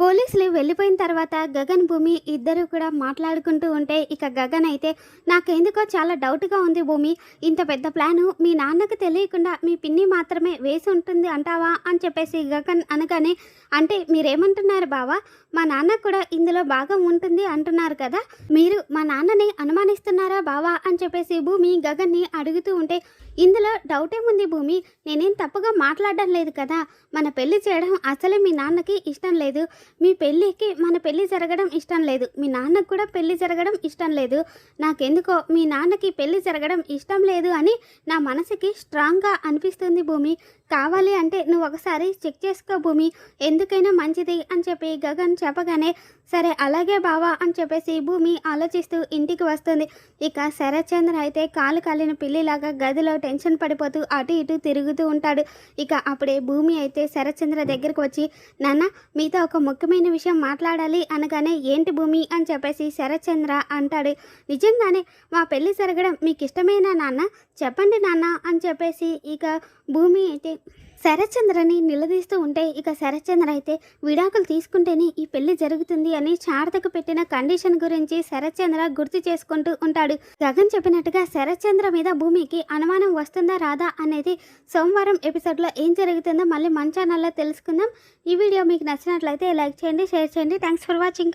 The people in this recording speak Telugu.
పోలీసులు వెళ్ళిపోయిన తర్వాత గగన్ భూమి ఇద్దరు కూడా మాట్లాడుకుంటూ ఉంటే ఇక గగన్ అయితే నాకెందుకో చాలా డౌట్గా ఉంది భూమి. ఇంత పెద్ద ప్లాను మీ నాన్నకు తెలియకుండా మీ పిన్ని మాత్రమే వేసి ఉంటుంది అంటావా? అని చెప్పేసి గగన్ అనగానే అంటే మీరేమంటున్నారు బావా? మా నాన్న కూడా ఇందులో భాగం ఉంటుంది అంటున్నారు కదా. మీరు మా నాన్నని అనుమానిస్తున్నారా బావా? అని చెప్పేసి భూమి గగన్ని అడుగుతూ ఉంటే ఇందులో డౌట్ ఏముంది భూమి. నేనేం తప్పుగా మాట్లాడడం లేదు కదా. మన పెళ్ళి చేయడం అసలే మీ నాన్నకి ఇష్టం లేదు. మీ పెళ్ళికి మన పెళ్ళి జరగడం ఇష్టం లేదు. మీ నాన్నకు కూడా పెళ్ళి జరగడం ఇష్టం లేదు. నాకెందుకో మీ నాన్నకి పెళ్ళి జరగడం ఇష్టం లేదు అని నా మనసుకి స్ట్రాంగ్గా అనిపిస్తుంది భూమి. కావాలి అంటే నువ్వు ఒకసారి చెక్ చేసుకో భూమి. ఎందుకైనా మంచిది అని చెప్పి గగన్ చెప్పగానే సరే అలాగే బావా అని చెప్పేసి భూమి ఆలోచిస్తూ ఇంటికి వస్తుంది. ఇక శరత్చంద్ర అయితే కాలు కాలిన పిల్లిలాగా గదిలో టెన్షన్ పడిపోతూ అటు ఇటు తిరుగుతూ ఉంటాడు. ఇక అప్పుడే భూమి అయితే శరత్చంద్ర దగ్గరకు వచ్చి నాన్న మీతో ఒక ముఖ్యమైన విషయం మాట్లాడాలి అనగానే ఏంటి భూమి? అని చెప్పేసి శరత్చంద్ర అంటాడు. నిజంగానే మా పెళ్ళి జరగడం మీకు ఇష్టమేనా నాన్న? చెప్పండి నాన్న అని చెప్పేసి ఇక భూమి అయితే శరత్చంద్రని నిలదీస్తూ ఉంటే ఇక శరత్చంద్ర అయితే విడాకులు తీసుకుంటేనే ఈ పెళ్ళి జరుగుతుంది అని శారదకు పెట్టిన కండిషన్ గురించి శరత్చంద్ర గుర్తు చేసుకుంటూ ఉంటాడు. గగన్ చెప్పినట్టుగా శరత్చంద్ర మీద భూమికి అనుమానం వస్తుందా రాదా అనేది సోమవారం ఎపిసోడ్లో ఏం జరుగుతుందో మళ్ళీ మన ఛానల్లో తెలుసుకుందాం. ఈ వీడియో మీకు నచ్చినట్లయితే లైక్ చేయండి షేర్ చేయండి. Thanks for watching